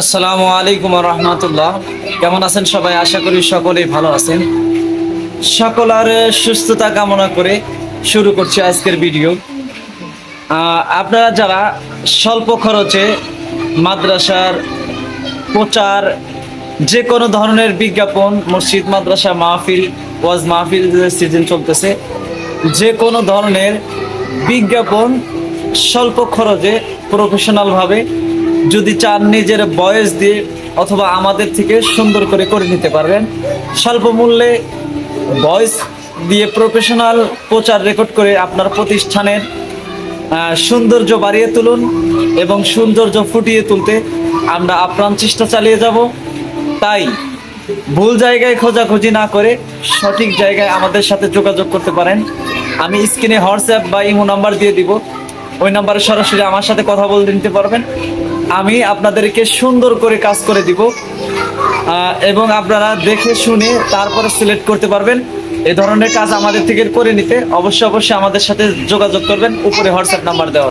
আসসালামু আলাইকুম রহমতুল্লাহ। কেমন আছেন সবাই? আশা করি সকলেই ভালো আছেন। সকলের সুস্থতা কামনা করে শুরু করছি আজকের ভিডিও। আপনারা যারা স্বল্প খরচে মাদ্রাসার প্রচার, যে কোনো ধরনের বিজ্ঞাপন, মসজিদ, মাদ্রাসা, মাহফিল, ওয়াজ মাহফিল সিজন চলতেছে, যে কোনো ধরনের বিজ্ঞাপন স্বল্প খরচে প্রফেশনালভাবে যদি চান নিজের বয়স দিয়ে অথবা আমাদের থেকে সুন্দর করে করে নিতে পারবেন। স্বল্প মূল্যে ভয়েস দিয়ে প্রফেশনাল প্রচার রেকর্ড করে আপনার প্রতিষ্ঠানের সৌন্দর্য বাড়িয়ে তুলুন এবং সৌন্দর্য ফুটিয়ে তুলতে আমরা আপ্রাণ চেষ্টা চালিয়ে যাব। তাই ভুল জায়গায় খোঁজাখুঁজি না করে সঠিক জায়গায় আমাদের সাথে যোগাযোগ করতে পারেন। আমি স্ক্রিনে হোয়াটসঅ্যাপ বা ইমো নাম্বার দিয়ে দিব। ওই নাম্বারে সরাসরি আমার সাথে কথা বলে নিতে পারবেন। আমি আপনাদেরকে সুন্দর করে কাজ করে দিব। এবং আপনারা দেখে শুনে তারপরে সিলেক্ট করতে পারবেন। এ ধরনের কাজ আমাদের থেকে করে নিতে। অবশ্যই অবশ্যই আমাদের সাথে যোগাযোগ করবেন। উপরে হোয়াটসঅ্যাপ নাম্বার দেওয়া